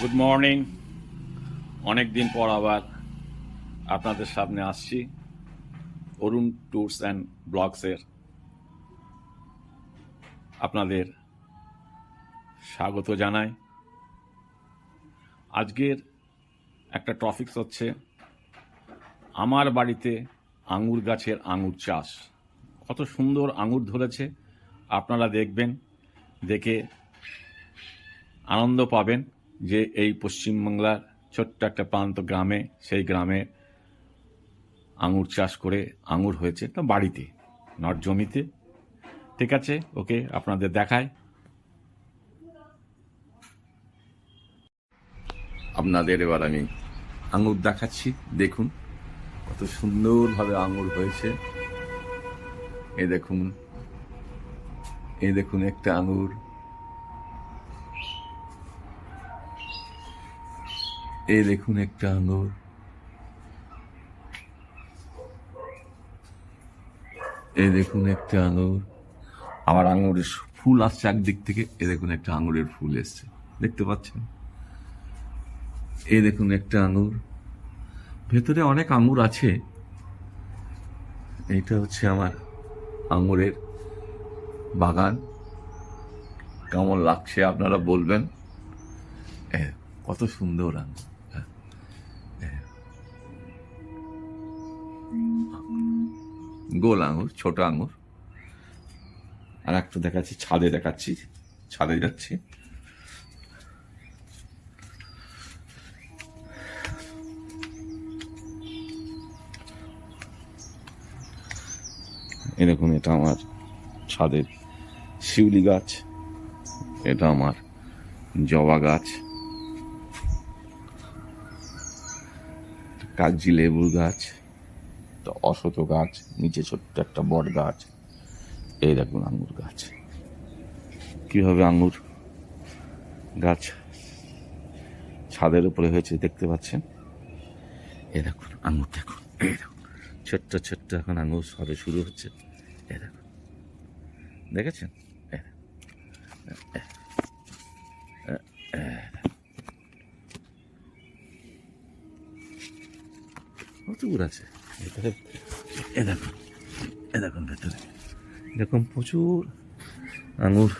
Good morning অনেক দিন পর আবার আপনাদের সামনে আসছি অরুণ ট্যুরস অ্যান্ড ব্লগসের আপনাদের স্বাগত জানাই। আজকের একটা টপিকস হচ্ছে আমার বাড়িতে আঙুর গাছের আঙুর চাষ। কত সুন্দর আঙুর ধরেছে, আপনারা দেখবেন, দেখে আনন্দ পাবেন। যে এই পশ্চিমবাংলার ছোট্ট একটা প্রান্ত গ্রামে, সেই গ্রামে আঙুর চাষ করে আঙুর হয়েছে তো বাড়িতে নট জমিতে। ঠিক আছে, ওকে, আপনাদের দেখায় আপনাদের এবার আমি আঙুর দেখাচ্ছি, দেখুন কত সুন্দরভাবে আঙুর হয়েছে। এ দেখুন এ দেখুন একটা আঙুর। এই দেখুন একটা আঙুর এই দেখুন একটা আঙুর আবার আঙুরের ফুল আসছে একদিক থেকে এ দেখুন একটা আঙুরের ফুল এসছে। দেখতে পাচ্ছেন? এই দেখুন একটা আঙুর ভেতরে অনেক আঙুর আছে। এইটা হচ্ছে আমার আঙুরের বাগান। কেমন লাগছে আপনারা বলবেন? এ, কত সুন্দর আঙুর গোল আঙুর, ছোট আঙুর। আর একটা দেখাচ্ছি, ছাদে দেখাচ্ছি, ছাদে যাচ্ছি। এরকম এটা আমার ছাদের শিউলি গাছ, এটা আমার জবা গাছ। কাগজি লেবুর গাছ। একটা অশত গাছ, নিচে ছোট্ট একটা বট গাছ। এই দেখুন আঙ্গুর গাছ। কীভাবে আঙ্গুর? গাছ ছাদের উপরে হয়েছে, দেখতে পাচ্ছেন? এই দেখুন, আঙ্গুর দেখুন, এই দেখুন। ছোট্ট ছোট্ট এখন আঙ্গুর সবে শুরু হচ্ছে। এই দেখুন। দেখেছেন। প্রচুর আছে। ভেতরে, এ দেখুন এ দেখুন ভেতরে। এরকম প্রচুর আঙুর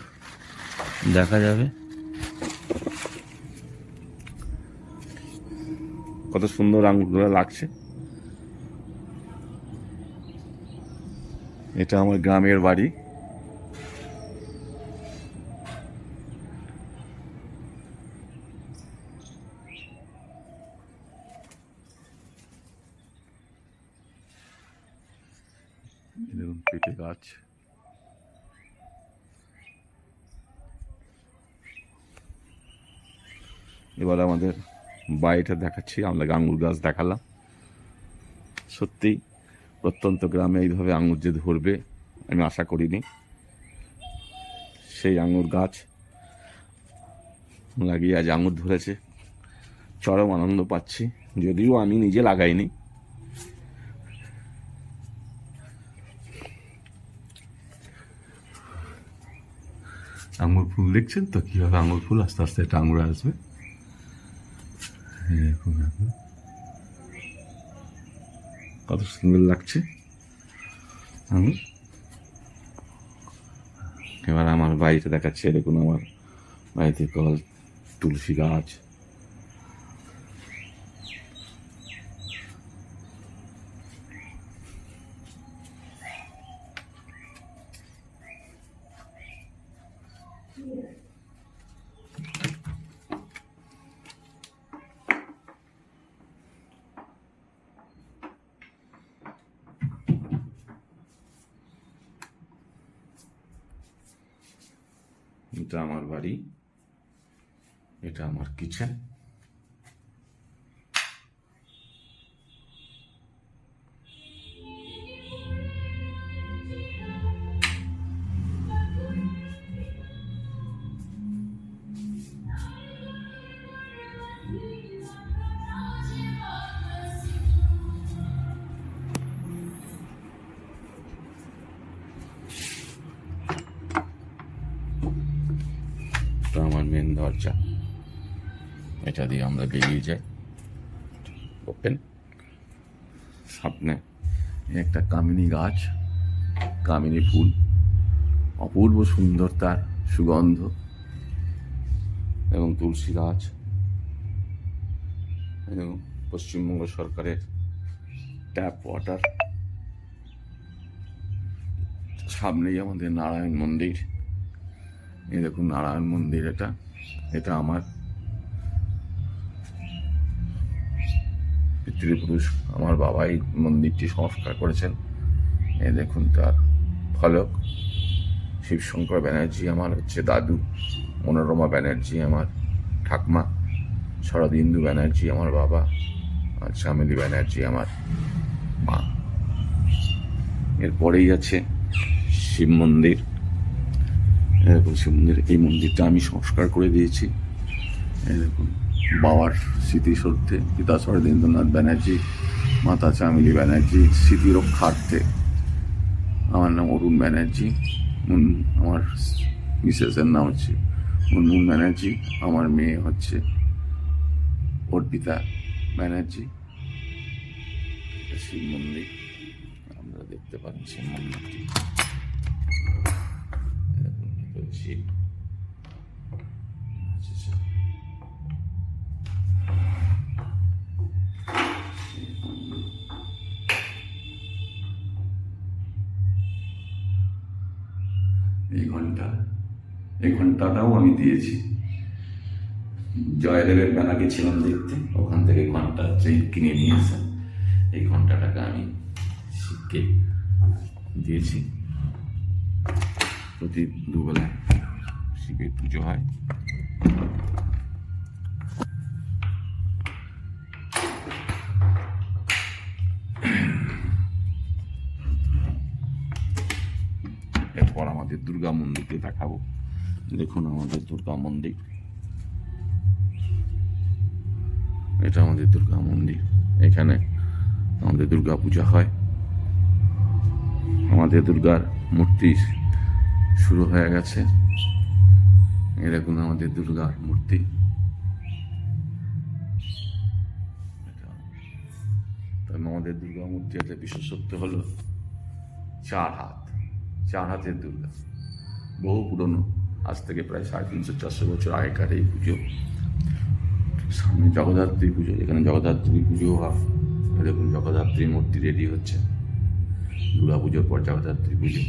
দেখা যাবে। কত সুন্দর আঙুরগুলো লাগছে। এটা আমার গ্রামের বাড়ি। দেখুন পেঁপে গাছ। এবার আমাদের বাড়িটা দেখাচ্ছি, আমরা আঙুর গাছ দেখালাম। সত্যি প্রত্যন্ত গ্রামে এইভাবে আঙুর যে ধরবে, আমি আশা করিনি। সেই আঙুর গাছ লাগিয়ে আজ আঙুর ধরেছে। চরম আনন্দ পাচ্ছি, যদিও আমি নিজে লাগাইনি আঙুর ফুল দেখছেন তো কীভাবে আঙুর ফুল? আস্তে আস্তে এটা আঙুর আসবে। এরকম কত সুন্দর লাগছে আঙুর এবার আমার বাড়িতে দেখাচ্ছে, দেখুন আমার বাড়িতে কল, তুলসী গাছ। এটা আমার বাড়ি এটা আমার কিচেন দরজা। এটা দিয়ে আমরা বেরিয়ে যাই। ওপেন। সামনে একটা কামিনী গাছ, কামিনী ফুল, অপূর্ব সুন্দর তার, সুগন্ধ এবং তুলসী গাছ এবং পশ্চিমবঙ্গ সরকারের ট্যাপ ওয়াটার সামনেই আমাদের নারায়ণ মন্দির। এই দেখুন, নারায়ণ মন্দির এটা। এটা আমার। পিতৃপুরুষ আমার বাবাই মন্দিরটি সংস্কার করেছেন। এ দেখুন তার ফলক। শিবশঙ্কর ব্যানার্জি আমার, হচ্ছে দাদু। মনোরমা ব্যানার্জি আমার, ঠাকমা। শরদিন্দু ব্যানার্জি আমার বাবা। আর চামেলি ব্যানার্জি আমার মা। এরপরেই আছে শিব মন্দির। এরকম শিব মন্দির, এই মন্দিরটা আমি সংস্কার করে দিয়েছি। দেখুন বাবার স্মৃতিসৌধে, পিতা শরদিন্দ্রনাথ ব্যানার্জি, মাতা চামিলি ব্যানার্জি স্মৃতি রক্ষার্থে আমার নাম অরুণ ব্যানার্জি আমার মিসেসের নাম হচ্ছে মুনমুন ব্যানার্জি, আমার মেয়ে হচ্ছে অর্পিতা ব্যানার্জি। শিব মন্দির, আমরা দেখতে পাচ্ছি মন্দিরটি। আচ্ছা। এই ঘণ্টা, এই ঘন্টাটাও আমি দিয়েছি জয়দেবের মেলা গেছিলাম দেখতে, ওখান থেকে ঘণ্টা কিনে নিয়ে এসে এই ঘন্টাটাকে আমি শিবকে দিয়েছি প্রতি দুবেলা শিবের পুজো হয়। এরপর আমাদের দুর্গা মন্দিরকে দেখাবো। দেখুন আমাদের দুর্গা মন্দির। এটা আমাদের দুর্গা মন্দির। এখানে আমাদের দুর্গা পূজা হয়। আমাদের দুর্গার মূর্তি শুরু হয়ে গেছে। দেখুন আমাদের দুর্গার মূর্তি। এটা- আমাদের দুর্গা মূর্তি একটা বিশেষত্ব হলো চার হাত। চার হাতের দুর্গা। বহু পুরনো, আজ থেকে প্রায় সাড়ে তিনশো চারশো বছর আগেকার এই পুজো। সামনে জগদ্ধাত্রী পুজো এখানে জগদ্ধাত্রী পুজো হয় এই দেখুন জগদ্ধাত্রীর মূর্তি রেডি হচ্ছে। দুর্গা পুজোর পর জগদ্ধাত্রী পুজো।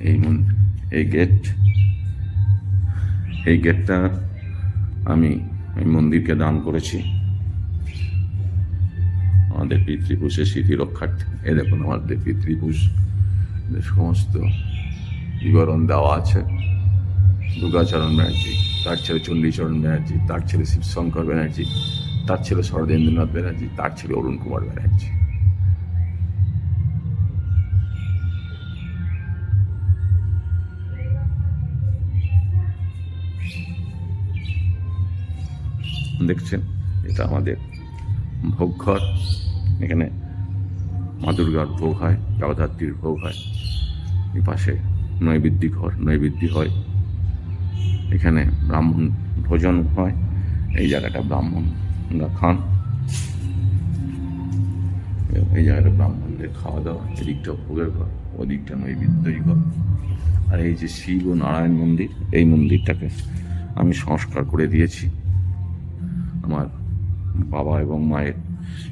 এই মন- এই গেট এই গেটটা আমি, এই মন্দিরকে দান করেছি। আমাদের পিতৃপুষের স্মৃতি রক্ষার্থে। এ দেখুন আমাদের পিতৃপুষ সমস্ত বিবরণ দেওয়া আছে। দুর্গাচরণ ব্যানার্জি, তার ছেলে চণ্ডীচরণ ব্যানার্জি, তার ছেলে শিবশঙ্কর ব্যানার্জি, তার ছেলে শরদেন্দ্রনাথ ব্যানার্জি, তার ছেলে অরুণ কুমার ব্যানার্জি। দেখছেন, এটা আমাদের ভোগঘর। এখানে মা দুর্গার ভোগ হয় জগদ্ধাত্রীর ভোগ হয়। এই পাশে নৈবেদ্যিক ঘর, নৈবেদ্যি হয়। এখানে ব্রাহ্মণ ভোজন হয়, এই জায়গাটা ব্রাহ্মণরা খান। এই জায়গাটা ব্রাহ্মণদের খাওয়া দাওয়া, এদিকটা ভোগের ঘর, ওদিকটা নৈবেদ্যই ঘর। আর এই যে শিব ও নারায়ণ মন্দির, এই মন্দিরটাকে আমি সংস্কার করে দিয়েছি। আমার বাবা এবং মায়ের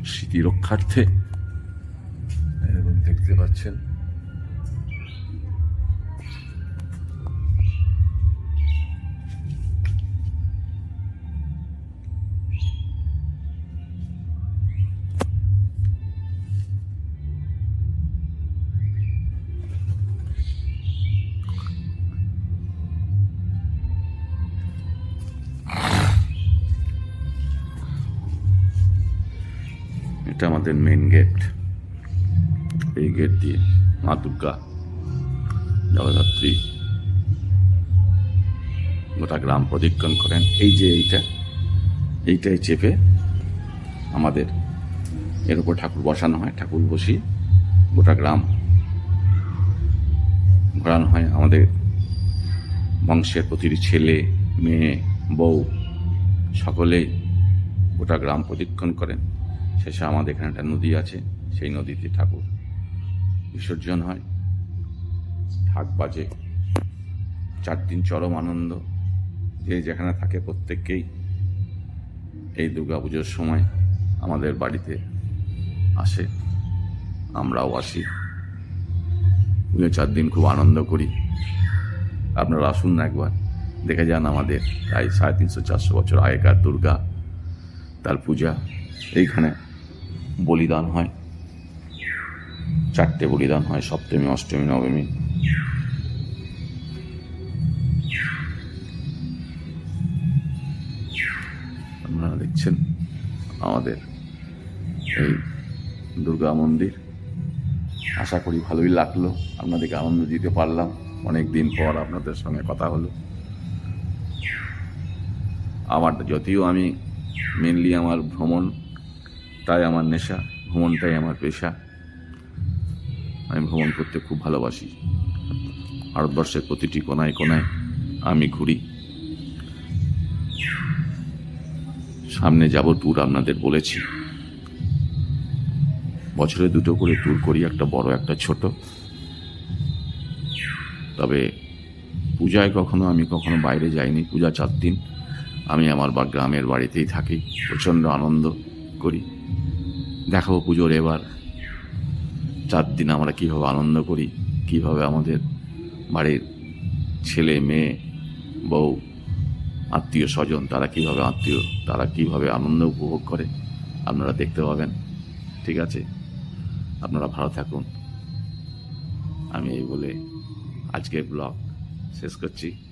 স্মৃতি রক্ষার্থে এবং দেখতে পাচ্ছেন এটা আমাদের মেন গেট এই গেট দিয়ে মা দুর্গা, জগদ্ধাত্রী গোটা গ্রাম প্রদক্ষিণ করেন। এই যে এইটা, এইটাই চেপে আমাদের এর উপর ঠাকুর বসানো হয়, ঠাকুর বসিয়ে গোটা গ্রাম ঘোরানো হয়। আমাদের বংশের প্রতিটি ছেলে, মেয়ে, বউ সকলেই গোটা গ্রাম প্রদক্ষিণ করেন। শেষে আমাদের এখানে একটা নদী আছে, সেই নদীতে ঠাকুর বিসর্জন হয়। ঢাক বাজে। চার দিন চরম আনন্দ। যে যেখানে থাকে প্রত্যেককেই এই দুর্গা পুজোর সময় আমাদের বাড়িতে আসে। আমরাও আসি। পুজো চার দিন খুব আনন্দ করি। আপনারা আসুন না একবার। দেখে যান আমাদের প্রায় সাড়ে তিনশো চারশো বছর আগেকার দুর্গা, তার পূজা। এইখানে বলিদান হয়। চারটে বলিদান হয়, সপ্তমী, অষ্টমী, নবমী। আপনারা দেখছেন আমাদের এই দুর্গা মন্দির। আশা করি ভালোই লাগল। আপনাদেরকে আনন্দ দিতে পারলাম। অনেক দিন পর আপনাদের সঙ্গে কথা হলো। আমার যদিও আমি মেনলি আমার ভ্রমণটাই আমার নেশা, ভ্রমণটাই আমার পেশা। আমি ভ্রমণ করতে খুব ভালোবাসি। ভারতবর্ষের প্রতিটি কোনায় কোনায় আমি ঘুরি। সামনে যাব ট্যুর আপনাদের বলেছি। বছরে দুটো করে ট্যুর করি, একটা বড়, একটা ছোট। তবে পূজায় কখনো, আমি কখনো বাইরে যাইনি। পূজা চার দিন। আমি আমার বা গ্রামের বাড়িতেই থাকি। প্রচণ্ড আনন্দ করি। দেখাবো পুজোর এবার। চার দিন আমরা কীভাবে আনন্দ করি, কীভাবে আমাদের বাড়ির ছেলে, মেয়ে, বউ, আত্মীয় স্বজন, তারা কীভাবে আত্মীয়, তারা কীভাবে আনন্দ উপভোগ করে, আপনারা দেখতে পাবেন। ঠিক আছে? আপনারা ভালো থাকুন। আমি এই বলে আজকের ব্লগ শেষ করছি।